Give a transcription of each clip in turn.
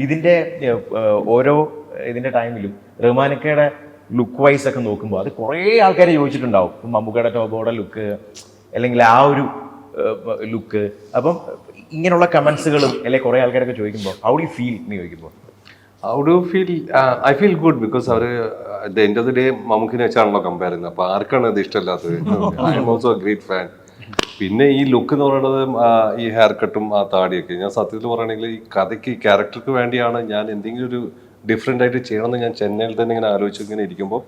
ഇതിന്റെ ഓരോ ഇതിന്റെ ടൈമിലും റഹ്മാനക്കയുടെ ലുക്ക് വൈസ് ഒക്കെ നോക്കുമ്പോൾ അത് കുറേ ആൾക്കാർ ചോദിച്ചിട്ടുണ്ടാവും. മമ്മൂക്കയുടെ ടോബോയുടെ ലുക്ക് അല്ലെങ്കിൽ ആ ഒരു ലുക്ക് അപ്പം ഇങ്ങനെയുള്ള കമൻസുകളും അല്ലെങ്കിൽ കുറേ ആൾക്കാരൊക്കെ ചോദിക്കുമ്പോൾ ഹൗ ഡു ഫീൽ എന്ന് ചോദിക്കുമ്പോൾ how do feel I feel good because our the end of the day മമ്മൂക്കിനെ വെച്ചാണല്ലോ കമ്പയർ ചെയ്യുന്നത്. അപ്പോൾ ആർക്കാണ് അത് ഇഷ്ടമല്ലാത്തത്? I'm also great fan പിന്നെ ഈ ലുക്ക് എന്ന് പറയുന്നത് ഈ ഹെയർ കട്ടും ആ താടിയൊക്കെ. ഞാൻ സത്യത്തിൽ പറയുകയാണെങ്കിൽ ഈ കഥയ്ക്ക് ഈ ക്യാരക്ടർക്ക് വേണ്ടിയാണ് ഞാൻ എന്തെങ്കിലും ഒരു ഡിഫറെന്റ് ആയിട്ട് ചെയ്യണമെന്ന് ഞാൻ ചെന്നൈയിൽ തന്നെ ഇങ്ങനെ ആലോചിച്ച് ഇങ്ങനെ ഇരിക്കുമ്പോൾ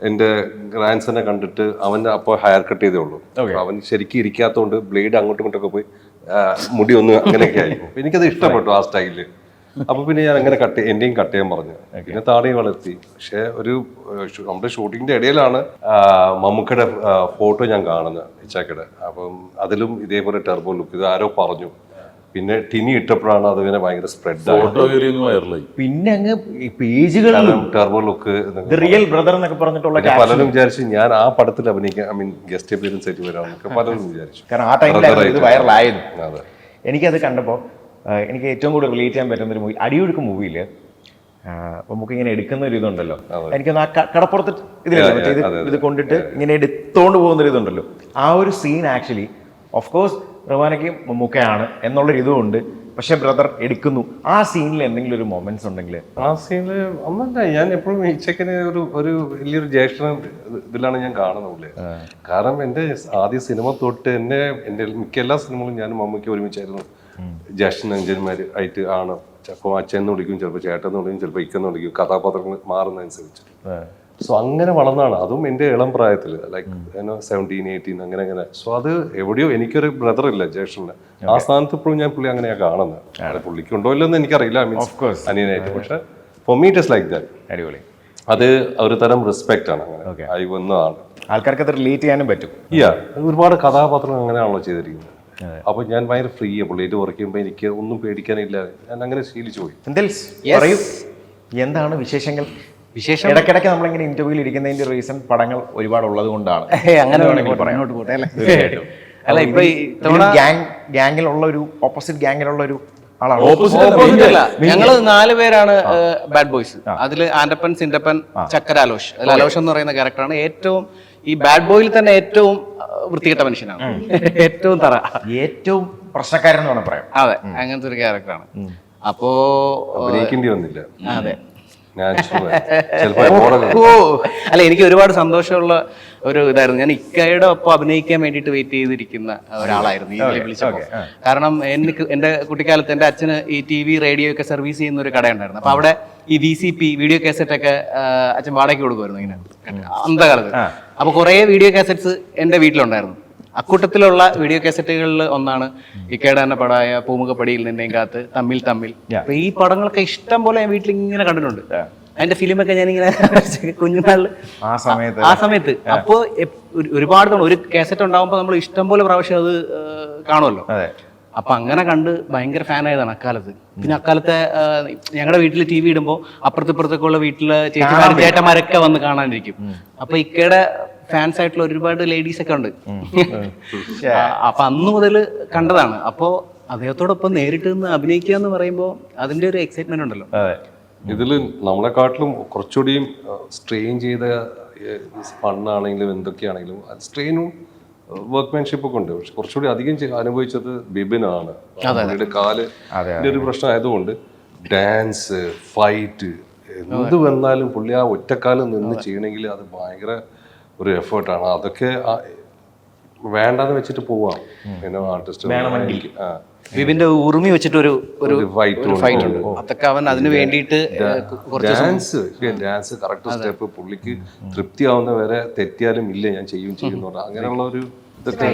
എന്റെ ഗ്രാൻഡ്സനെ കണ്ടിട്ട് അവൻ അപ്പോൾ ഹെയർ കട്ട് ചെയ്തേ ഉള്ളൂ. അവൻ ശരിക്കും ഇരിക്കാത്തതുകൊണ്ട് ബ്ലേഡ് അങ്ങോട്ടും ഇങ്ങോട്ടൊക്കെ പോയി മുടി ഒന്ന് അങ്ങനെയൊക്കെ ആയി. അപ്പൊ എനിക്കത് ഇഷ്ടപ്പെട്ടു ആ സ്റ്റൈലിൽ അപ്പൊ പിന്നെ ഞാൻ അങ്ങനെ കട്ട് എന്റെയും കട്ട് ചെയ്യാൻ പറഞ്ഞു. പിന്നെ താടി വളർത്തി പക്ഷെ ഒരു നമ്മുടെ ഷൂട്ടിങ്ങിന്റെ ഇടയിലാണ് മമ്മൂക്കയുടെ ഫോട്ടോ ഞാൻ കാണുന്നത് ഇച്ചാക്കയുടെ. അപ്പം അതിലും ഇതേപോലെ ടെർബോ ലുക്ക് ഇത് ആരോ പറഞ്ഞു. പിന്നെ ടിനി ഇട്ടപ്പോഴാണ് അത് പിന്നെ ഭയങ്കര സ്പ്രെഡ് പിന്നെ അങ്ങ് പേജുകളിലും Turbo look the real brother എന്നൊക്കെ പറഞ്ഞിട്ടുള്ള പലരും വിചാരിച്ചു ഞാൻ ആ പടത്തിൽ അഭിനയിക്കാൻ ഐ മീൻ ഗസ്റ്റ് അപ്പിയറൻസ് ആയിട്ട് വരാമെന്നൊക്കെ പലരും വിചാരിച്ചു. കാരണം ആ ടൈമിലായിരുന്നു ഇത് വൈറലായത് അതെ. എനിക്കത് കണ്ടപ്പോൾ എനിക്ക് ഏറ്റവും കൂടുതൽ റിലേറ്റ് ചെയ്യാൻ പറ്റുന്ന ഒരു മൂവി അടിയൊഴുക്ക് മൂവിയിൽ നമുക്ക് ഇങ്ങനെ എടുക്കുന്ന ഒരു ഇതുണ്ടല്ലോ. എനിക്കൊന്ന് ആ കടപ്പുറത്ത് ഇതിലല്ലേ ഇത് ഇത് കൊണ്ടിട്ട് ഇങ്ങനെ എടുത്തോണ്ട് പോകുന്ന ഒരു ഇതുണ്ടല്ലോ. ആ ഒരു സീൻ ആക്ച്വലി ഓഫ് കോഴ്സ് റവാനയ്ക്ക് മമ്മൂക്കയാണ് എന്നുള്ളൊരു ഇതുമുണ്ട്. പക്ഷെ ബ്രദർ എടുക്കുന്നു. ആ സീനിൽ എന്തെങ്കിലും ഒരു മൊമെന്റ്സ് ഉണ്ടെങ്കിൽ. ആ സീനിൽ ഒന്നല്ല ഞാൻ എപ്പോഴും ഈ ചെക്കന് ഒരു ഒരു വലിയൊരു ജ്യേഷ്ഠ ഇതിലാണ് ഞാൻ കാണുന്നത്. കാരണം എന്റെ ആദ്യ സിനിമ തൊട്ട് എന്നെ എന്റെ മിക്ക എല്ലാ സിനിമകളും ഞാൻ മമ്മൂക്ക് ഒരുമിച്ചായിരുന്നു. ജ്യേഷ്ഠൻ അഞ്ചന്മാർ ആയിട്ട് ആണ്? ചിലപ്പോൾ അച്ഛൻ എന്ന് വിളിക്കും ചിലപ്പോൾ ചേട്ടൻ എന്ന് വിളിക്കും ചിലപ്പോൾ ഇക്കെന്ന് വിളിക്കും കഥാപാത്രങ്ങൾ മാറുന്നതനുസരിച്ച്. സോ അങ്ങനെ വളർന്നാണ്. അതും എന്റെ ഇളം പ്രായത്തിൽ ലൈക്ക് സെവന്റീൻ എയ്റ്റീൻ അങ്ങനെ അങ്ങനെ. സോ അത് എവിടെയോ എനിക്കൊരു ബ്രദർ ഇല്ല ജ്യേഷ്ഠന്. ആ സ്ഥാനത്ത് ഇപ്പോഴും ഞാൻ പുള്ളി അങ്ങനെയാണ് കാണുന്നത് പുള്ളിക്ക് ഉണ്ടോ ഇല്ലെന്ന് എനിക്കറിയില്ല മീൻസ്. അനിയനായിട്ട്. പക്ഷെ for me it is like that അടിപൊളി. അത് ഒരു തരം റെസ്പെക്റ്റ് ആണ് അങ്ങനെ. ആയി വന്നതാണ് ആൾക്കാർക്ക് അത് റിലേറ്റ് ചെയ്യാനും പറ്റും. യാ ഒരുപാട് കഥാപാത്രങ്ങൾ അങ്ങനെയാണല്ലോ ചെയ്തിരിക്കുന്നത്. അപ്പൊ ഞാൻ ഭയങ്കര ഫ്രീ പുള്ളിയായിട്ട് വർക്ക് ചെയ്യുമ്പോൾ എനിക്ക് ഒന്നും പേടിക്കാനില്ല. ഞാൻ അങ്ങനെ ശീലിച്ചു പോയി. പറയൂ. എന്താണ് വിശേഷങ്ങൾ? വിശേഷം? ഇടയ്ക്കിടയ്ക്ക് നമ്മളിങ്ങനെ ഇന്റർവ്യൂവിൽ ഇരിക്കുന്നതിന്റെ റീസൺ പടങ്ങൾ ഒരുപാട് ഉള്ളത് കൊണ്ടാണ്. അങ്ങനെ മുന്നോട്ട് പോട്ടെ. അല്ലേ? അല്ല ഇപ്പൊ ഈ ഇത്തവണ ഗ്യാങ് ഗ്യാങ്ങിലുള്ള ഒരു ഓപ്പോസിറ്റ് ഗ്യാങ്ങിലുള്ള ഒരു ഞങ്ങൾ നാല് പേരാണ് ബാഡ് ബോയ്സ് അതിൽ ആൻഡപ്പൻ സിൻഡപ്പൻ ചക്കരാലോഷ് അതിൽ അലോഷ്. എന്ന് പറയുന്ന ക്യാരക്ടറാണ് ഏറ്റവും ഈ ബാഡ് ബോയിൽ തന്നെ ഏറ്റവും വൃത്തികെട്ട മനുഷ്യനാണ്. ഏറ്റവും തറ. ഏറ്റവും പ്രശ്നക്കാരൻ എന്ന് വേണം പറയാം. അതെ അങ്ങനത്തെ ഒരു ക്യാരക്ടറാണ് അപ്പോ വന്നില്ല. അതെ. അല്ല എനിക്ക് ഒരുപാട് സന്തോഷമുള്ള ഒരു ഇതായിരുന്നു. ഞാൻ ഇക്കയുടെ ഒപ്പം അഭിനയിക്കാൻ വേണ്ടിയിട്ട് വെയിറ്റ് ചെയ്തിരിക്കുന്ന ഒരാളായിരുന്നു. ഈ വിളി വിളിച്ചപ്പോൾ. കാരണം എനിക്ക് എന്റെ കുട്ടിക്കാലത്ത് എന്റെ അച്ഛന് ഈ ടി വി റേഡിയോ ഒക്കെ സർവീസ് ചെയ്യുന്ന ഒരു കടയുണ്ടായിരുന്നു. അപ്പൊ അവിടെ ഈ V C P video cassette ഒക്കെ അച്ഛൻ വാടകയ്ക്ക് കൊടുക്കുമായിരുന്നു ഇങ്ങനെ. അന്ധകാലത്ത്. അപ്പൊ കുറേ വീഡിയോ കാസറ്റ്സ് എന്റെ വീട്ടിലുണ്ടായിരുന്നു. അക്കൂട്ടത്തിലുള്ള വീഡിയോ കാസറ്റുകളിൽ ഒന്നാണ് ഇക്കയുടെ തന്നെ പടമായ പൂമുഖപ്പടിയിൽ നിന്നെയും കാത്ത് തമ്മിൽ തമ്മിൽ. അപ്പൊ ഈ പടങ്ങളൊക്കെ ഇഷ്ടം പോലെ ഞാൻ വീട്ടിൽ ഇങ്ങനെ കണ്ടിട്ടുണ്ട് അതിന്റെ ഫിലിമൊക്കെ ഞാനിങ്ങനെ കുഞ്ഞുനാളിൽ ആ സമയത്ത്. ആ സമയത്ത്. അപ്പോ എപ്- ഒരു- ഒരുപാട് ഒരു കാസറ്റ് ഉണ്ടാകുമ്പോൾ നമ്മൾ ഇഷ്ടം പോലെ പ്രാവശ്യം അത് കാണുമല്ലോ. അപ്പൊ അങ്ങനെ കണ്ട് ഭയങ്കര ഫാൻ ആയതാണ് അക്കാലത്ത്. പിന്നെ അക്കാലത്തെ ഞങ്ങളുടെ വീട്ടിൽ ടി വി ഇടുമ്പോൾ അപ്പുറത്തിപ്പുറത്തൊക്കെ ഉള്ള വീട്ടിലെ ചേച്ചിമാരും ചേട്ടന്മാരൊക്കെ വന്ന് കാണാനിരിക്കും. അപ്പൊ ഇക്കയുടെ ഫാൻസ് ആയിട്ടുള്ള ഒരുപാട് ലേഡീസ് ഒക്കെ ഉണ്ട്. അപ്പൊ അന്ന് മുതൽ കണ്ടതാണ്. അപ്പോ അദ്ദേഹത്തോടൊപ്പം നേരിട്ട് നിന്ന് അഭിനയിക്കുക എന്ന് പറയുമ്പോൾ അതിന്റെ ഒരു എക്സൈറ്റ്മെന്റ് ഉണ്ടല്ലോ. ഇതിൽ നമ്മളെക്കാട്ടിലും കുറച്ചുകൂടിയും സ്ട്രെയിൻ ചെയ്ത ഫണ്ണാണെങ്കിലും എന്തൊക്കെയാണെങ്കിലും സ്ട്രെയിനും വർക്ക്മാൻഷിപ്പ് ഒക്കെ ഉണ്ട്. പക്ഷെ കുറച്ചുകൂടി അധികം അനുഭവിച്ചത് ബിബിനാണ് അവരുടെ കാൽ ഒരു പ്രശ്നം ആയതുകൊണ്ട് ഡാൻസ് ഫൈറ്റ് എന്ത് വന്നാലും പുള്ളി ആ ഒറ്റക്കാലം നിന്ന് ചെയ്യണമെങ്കിൽ അത് ഭയങ്കര ഒരു എഫേർട്ടാണ്. അതൊക്കെ വേണ്ടാന്ന് വെച്ചിട്ട് പോവാം. പിന്നെ ആർട്ടിസ്റ്റ് ആ. വിപിന്റെ ഉറുമി വെച്ചിട്ട് ഒരു ഒരു ഫൈറ്റ് ഉണ്ട്. അതൊക്കെ അവൻ അതിന് വേണ്ടിയിട്ട് കുറച്ച് ഡാൻസ് ഡാൻസ് കറക്റ്റ് സ്റ്റെപ്പ് പുള്ളിക്ക് തൃപ്തിയാവുന്ന വരെ തെറ്റിയാലും ഇല്ല ഞാൻ ചെയ്യും ചെയ്യും എന്ന് പറഞ്ഞാൽ അങ്ങനെയുള്ള ഒരു ഇതൊക്കെ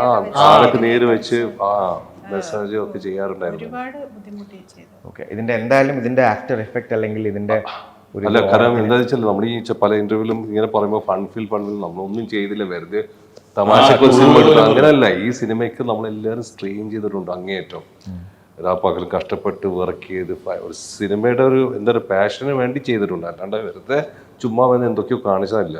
ആ കാലൊക്കെ നേര് വെച്ച് ആ മെസ്സേജ് ഒക്കെ ചെയ്യാറുണ്ടായിരുന്നു. ഓക്കെ ഇതിന്റെ എന്തായാലും ഇതിന്റെ ആക്ടർ എഫക്റ്റ് അല്ലെങ്കിൽ ഇതിന്റെ അല്ല കാരണം എന്താ വെച്ചാൽ നമ്മൾ ഈ പല ഇന്റർവ്യൂലും ഇങ്ങനെ പറയുമ്പോൾ ഫൺ ഫീൽ ഫൺ ഫീൽ നമ്മളൊന്നും ചെയ്തില്ല വെറുതെ തമാശക്ക് ഒരു സിനിമ എടുത്തു അങ്ങനെയല്ല ഈ സിനിമയ്ക്ക് നമ്മൾ എല്ലാവരും സ്ട്രെയിൻ ചെയ്തിട്ടുണ്ട് അങ്ങേയറ്റം. രാപ്പാക്കൽ കഷ്ടപ്പെട്ട് വർക്ക് ചെയ്ത് ഒരു സിനിമയുടെ ഒരു എന്താ പറയുക പാഷന് വേണ്ടി ചെയ്തിട്ടുണ്ട്. അല്ലാണ്ട് വെറുതെ ചുമ്മാ വന്ന് എന്തൊക്കെയോ കാണിച്ചതല്ല.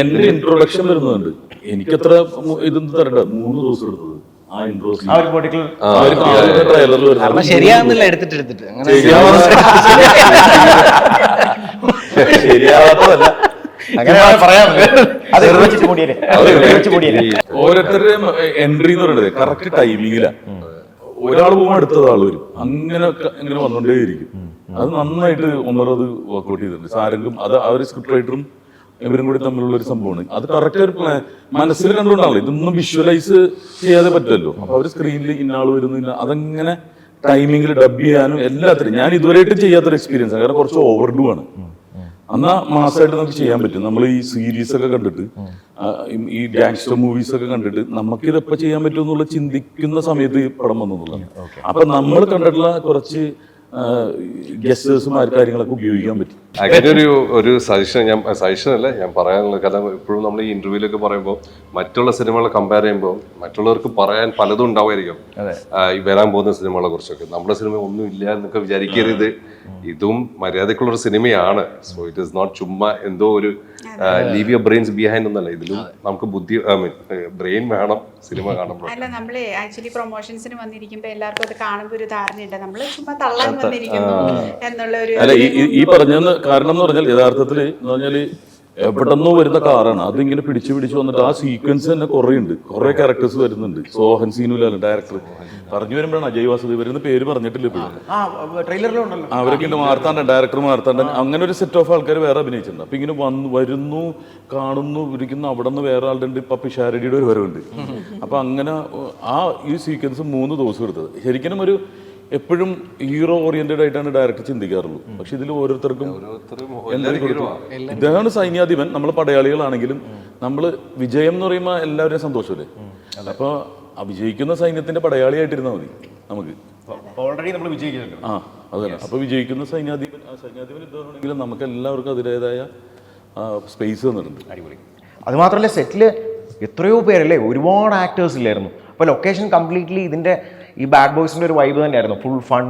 എന്റെ ഇൻട്രൊഡക്ഷൻ വരുന്നുണ്ട്. എനിക്കത്ര അത്ര ഇതൊന്നും തരണ്ട. മൂന്ന് ദിവസം എടുത്തത്. ഒരു ശരിയാവുന്നില്ല എടുത്തിട്ട് എടുത്തിട്ട് അങ്ങനെ ശരിയാവാത്തതല്ല. അങ്ങനെ പറയാം അത് വെച്ചിട്ട് മൂടിയല്ലേ വെച്ച് മൂടിയല്ലേ ഓരോരുത്തരുടെയും എൻട്രി എന്ന് പറയുന്നത് കറക്റ്റ് ടൈമിങ്ങിലാണ് ഒരാൾ പോകുമ്പോൾ അടുത്തത് ആൾ വരും. അങ്ങനെ ഇങ്ങനെ വന്നുകൊണ്ടേയിരിക്കും അത് നന്നായിട്ട് ഒന്നര അത് വർക്ക്ഔട്ട് ചെയ്തിട്ടുണ്ട്. സാരംഗും അത് ആ ഒരു സ്ക്രിപ്റ്റ് റൈറ്ററും ഇവരും കൂടി തമ്മിലുള്ള ഒരു സംഭവമാണ്. അത് കറക്റ്റ് ഒരു പ്ലാൻ മനസ്സിൽ കണ്ടുകൊണ്ടാണല്ലോ. ഇതൊന്നും വിഷ്വലൈസ് ചെയ്യാതെ പറ്റുമല്ലോ അപ്പൊ അവർ സ്ക്രീനിൽ ഇന്നാൾ വരുന്നു ഇന്ന അതങ്ങനെ ടൈമിങ്ങിൽ ഡബ് ചെയ്യാനും എല്ലാത്തിനും. ഞാൻ ഇതുവരെയായിട്ട് ചെയ്യാത്തൊരു എക്സ്പീരിയൻസ് ആണ്. കാരണം കുറച്ച് ഓവർഡു ആണ്. എന്നാ മാസമായിട്ട് നമുക്ക് ചെയ്യാൻ പറ്റും. നമ്മൾ ഈ സീരീസ് ഒക്കെ കണ്ടിട്ട് ഈ- ഗാങ്സ്റ്റർ മൂവീസ് ഒക്കെ കണ്ടിട്ട് നമുക്ക് ഇതെപ്പോ ചെയ്യാൻ പറ്റും എന്നുള്ള ചിന്തിക്കുന്ന സമയത്ത് ഈ പടം വന്നു എന്നുള്ളതാണ് അപ്പൊ നമ്മൾ കണ്ടിട്ടുള്ള കുറച്ച് ഗസ്റ്റേഴ്സുമാർ ആ കാര്യങ്ങളൊക്കെ ഉപയോഗിക്കാൻ പറ്റും. അങ്ങനെ ഒരു ഒരു സജഷൻ ഞാൻ സജഷൻ അല്ല ഞാൻ പറയാനുള്ള കാരണം ഇപ്പോഴും നമ്മൾ ഈ ഇന്റർവ്യൂലൊക്കെ പറയുമ്പോൾ മറ്റുള്ള സിനിമകളെ കമ്പയർ ചെയ്യുമ്പോൾ മറ്റുള്ളവർക്ക് പറയാൻ പലതും ഉണ്ടാവുമായിരിക്കും. ഈ വരാൻ പോകുന്ന സിനിമകളെ കുറിച്ചൊക്കെ. നമ്മുടെ സിനിമ ഒന്നും ഇല്ല എന്നൊക്കെ വിചാരിക്കരുത്. ഇതും മര്യാദക്കുള്ള ഒരു സിനിമയാണ്. സോ ഇറ്റ് ഇസ് നോട്ട് ചുമ്മാ എന്തോ ഒരു ലീവ് യുവർ ബ്രെയിൻസ് ബിഹൈൻഡ് ഒന്നല്ല ഇതിലും നമുക്ക് ബുദ്ധി ഐ മീൻ ബ്രെയിൻ വേണം സിനിമ കാണുമ്പോൾ. അല്ല നമ്മൾ ആക്ച്വലി പ്രൊമോഷൻസിന് വന്നിരിക്കുമ്പോൾ എല്ലാവർക്കും അത് കാണുമ്പോൾ ഒരു ധാരണയുണ്ട്. നമ്മൾ ചുമ്മാ തള്ളാൻ വന്നിരിക്കുന്നു എന്നുള്ള ഒരു അല്ല ഈ ഈ കാരണം എന്ന് പറഞ്ഞാൽ യഥാർത്ഥത്തിൽ എന്ന് പറഞ്ഞാൽ എവിടെന്നോ വരുന്ന കാറാണ്. അതിങ്ങനെ പിടിച്ച് പിടിച്ച് വന്നിട്ട് ആ സീക്വൻസ് തന്നെ കുറേ ഉണ്ട് കുറെ ക്യാരക്ടേഴ്സ് വരുന്നുണ്ട്. സോഹൻ സീനുലാണ് ഡയറക്ടർ പറഞ്ഞു വരുമ്പോഴാണ് അജയ് വാസുദേവ് വരുന്ന പേര് പറഞ്ഞിട്ടില്ല ഇപ്പോഴും. അവരൊക്കെ ഉണ്ട്. മാർത്താണ്ഡൻ ഡയറക്ടർ മാർത്താണ്ടൻ അങ്ങനെ ഒരു സെറ്റ് ഓഫ് ആൾക്കാർ വേറെ അഭിനയിച്ചിട്ടുണ്ട്. അപ്പൊ ഇങ്ങനെ വന്ന് വരുന്നു കാണുന്നു ഇരിക്കുന്നു അവിടെ നിന്ന് വേറെ ആളുടെ ഉണ്ട്. ഇപ്പൊ പിഷാരടിയുടെ ഒരു വരവുണ്ട്. അപ്പൊ അങ്ങനെ ആ ഈ സീക്വൻസ് മൂന്ന് ദിവസം എടുത്തത്. ശരിക്കും ഒരു എപ്പോഴും ഹീറോ ഓറിയന്റഡ് ആയിട്ടാണ് ഡയറക്ടർ ചിന്തിക്കാറുള്ളൂ. പക്ഷെ ഇതിൽ ഓരോരുത്തർക്കും ഇദ്ദേഹമാണ് സൈന്യാധിപൻ. നമ്മൾ പടയാളികളാണെങ്കിലും നമ്മൾ വിജയം എന്ന് പറയുമ്പോൾ എല്ലാവരും സന്തോഷമല്ലേ? അപ്പൊ വിജയിക്കുന്ന സൈന്യത്തിന്റെ പടയാളിയായിട്ടിരുന്നാൽ മതി നമുക്ക്. ഓൾറെഡി നമ്മൾ വിജയിക്കുന്നുണ്ട് ആ അതല്ല അപ്പൊ വിജയിക്കുന്ന സൈന്യാധിപൻ ആ സൈന്യാധിപൻ ഇദ്ദേഹമാണെങ്കിലും നമുക്ക് എല്ലാവർക്കും അതിന്റെതായ സ്പേസ് തന്നിട്ടുണ്ട്. അത് മാത്രമല്ല സെറ്റിൽ എത്രയോ പേരല്ലേ ഒരുപാട് ആക്ടേഴ്സ് ഇല്ലായിരുന്നു. അപ്പോൾ ലൊക്കേഷൻ കംപ്ലീറ്റ്ലി ഇതിന്റെ ഈ ബാഡ് ബോയ്സിന്റെ ഒരു വൈബ് തന്നെയായിരുന്നു. ഫുൾ ഫൺ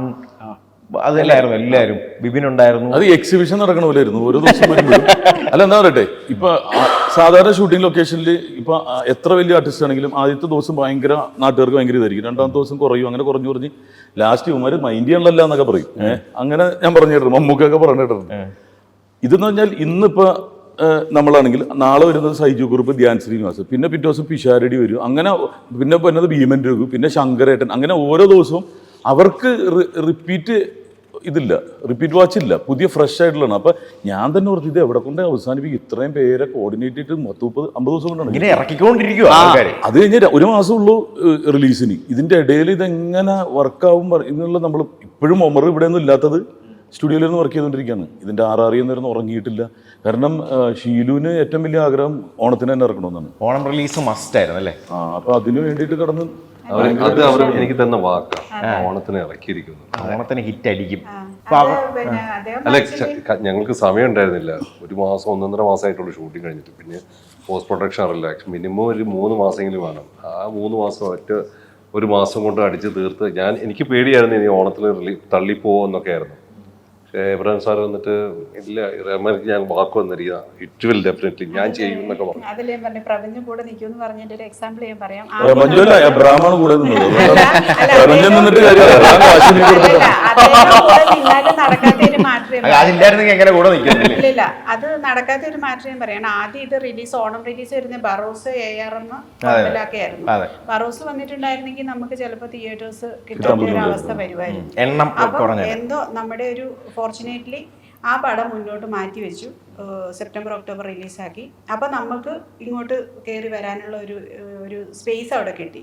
അതെല്ലാം എല്ലാവരും ബിബിൻ ഉണ്ടായിരുന്നു. അത് എക്സിബിഷൻ നടക്കണ പോലെ ആയിരുന്നു. ഓരോ ദിവസം വരുമ്പോഴും. അല്ല എന്താ പറയട്ടെ? ഇപ്പൊ സാധാരണ ഷൂട്ടിംഗ് ലൊക്കേഷനിൽ ഇപ്പൊ എത്ര വലിയ ആർട്ടിസ്റ്റ് ആണെങ്കിലും ആദ്യത്തെ ദിവസം ഭയങ്കര നാട്ടുകാർക്ക് ഭയങ്കര ഇതായിരിക്കും. രണ്ടാമത്തെ ദിവസം കുറയും അങ്ങനെ കുറഞ്ഞു കുറഞ്ഞ്. ലാസ്റ്റ് ഇവന്മാര് മൈൻഡ് ചെയ്യണല്ലോ എന്നൊക്കെ പറയും. അങ്ങനെ ഞാൻ പറഞ്ഞു മമ്മൂക്കൊക്കെ പറഞ്ഞു ഇതെന്ന് പറഞ്ഞാൽ ഇന്നിപ്പോ നമ്മളാണെങ്കിൽ നാളെ വരുന്നത് സൈജു കുറുപ്പ് ധ്യാൻ ശ്രീനിവാസ് പിന്നെ പിറ്റേ ദിവസം പിഷാരടി വരും. അങ്ങനെ പിന്നെ വരുന്നത് ഭീമൻ രഘു പിന്നെ ശങ്കരേട്ടൻ അങ്ങനെ ഓരോ ദിവസവും അവർക്ക് റിപ്പീറ്റ് ഇതില്ല റിപ്പീറ്റ് വാച്ച് ഇല്ല പുതിയ ഫ്രഷ് ആയിട്ടുള്ളതാണ്. അപ്പൊ ഞാൻ തന്നെ ഓർത്ത് ഇത് എവിടെ കൊണ്ട് അവസാനിപ്പിക്കും? ഇത്രയും പേരെ കോർഡിനേറ്റ് ചെയ്തിട്ട് പത്ത് മുപ്പത് അമ്പത് ദിവസം കൊണ്ടാണ്. ഇങ്ങനെ ഇറക്കിക്കൊണ്ടിരിക്കുക അത് കഴിഞ്ഞാൽ ഒരു മാസം ഉള്ളൂ റിലീസിന് ഇതിന്റെ ഇടയിൽ ഇതെങ്ങനെ വർക്കാവും എന്നുള്ള നമ്മൾ ഇപ്പോഴും ഒമർ ഇവിടെ ഒന്നും ഇല്ലാത്തത് സ്റ്റുഡിയോയിൽ നിന്ന് വർക്ക് ചെയ്തുകൊണ്ടിരിക്കുകയാണ്. ഇതിന്റെ ആർ ആറാറി എന്നൊന്നും ഉറങ്ങിയിട്ടില്ല. കാരണം ഷീലുവിന് ഏറ്റവും വലിയ ആഗ്രഹം ഓണത്തിന് തന്നെ ഇറക്കണമെന്നാണ്. ഓണം റിലീസ് മസ്റ്റ് ആയിരുന്നു അല്ലേ? ആ അപ്പോൾ അതിന് വേണ്ടിയിട്ട് കടന്ന് അത് അവർ എനിക്ക് തന്നെ വാക്കാണ് ഓണത്തിന് ഇറക്കിയിരിക്കുന്നു. ഓണത്തിന് ഹിറ്റ് അടിക്കും അത് പിന്നെ അദ്ദേഹം അല്ല ഞങ്ങൾക്ക് സമയം ഉണ്ടായിരുന്നില്ല. ഒരു മാസം ഒന്നൊന്നര മാസമായിട്ടുള്ള ഷൂട്ടിംഗ് കഴിഞ്ഞിട്ട്. പിന്നെ പോസ്റ്റ് പ്രൊഡക്ഷൻ അറിയില്ല. മിനിമം ഒരു മൂന്ന് മാസമെങ്കിലും വേണം. ആ മൂന്ന് മാസം ഒറ്റ ഒരു മാസം കൊണ്ട് അടിച്ച് തീർത്ത് ഞാൻ എനിക്ക് പേടിയായിരുന്നു ഇനി ഓണത്തിൽ റിലീ തള്ളിപ്പോവോ എന്നൊക്കെ ആയിരുന്നു. ഇബ്രാഹിം സാർ വന്നിട്ട് ഇല്ല റഹ്മാനിക്ക് ഞാൻ വാക്ക് വന്നിരിക്കുക ഇറ്റ് വിൽ ഡെഫിനറ്റ്ലി ഞാൻ ചെയ്യും എന്നൊക്കെ പറഞ്ഞു. പ്രപഞ്ചം കൂടെ നിൽക്കുമെന്ന് പറഞ്ഞതിന്റെ ഒരു എക്സാമ്പിൾ ഞാൻ പറയാം. പ്രപഞ്ചമല്ല ബ്രാഹ്മണ കൂടെ പ്രപഞ്ചം നിന്നിട്ട് കാര്യമില്ല. അതില്ലായിരുന്നെങ്കിൽ എങ്ങനെ കൂടെ ഇല്ല അത് നടക്കാത്ത ഒരു മാറ്റം ഞാൻ പറയണം. ആദ്യം ഇത് റിലീസ് ഓണം റിലീസ് വരുന്ന ബറോസ് എ ആർ എം അതെ. ബറോസ് വന്നിട്ടുണ്ടായിരുന്നെങ്കിൽ നമുക്ക് ചിലപ്പോൾ തിയേറ്റേഴ്സ് കിട്ടാത്ത ഒരു അവസ്ഥ വരുമായിരുന്നു അപ്പം എന്തോ നമ്മുടെ ഒരു ഫോർച്ചുനേറ്റ്ലി ആ പടം മുന്നോട്ട് മാറ്റി വെച്ചു. സെപ്റ്റംബർ ഒക്ടോബർ റിലീസാക്കി അപ്പം നമുക്ക് ഇങ്ങോട്ട് കയറി വരാനുള്ള ഒരു ഒരു സ്പേസ് അവിടെ കിട്ടി.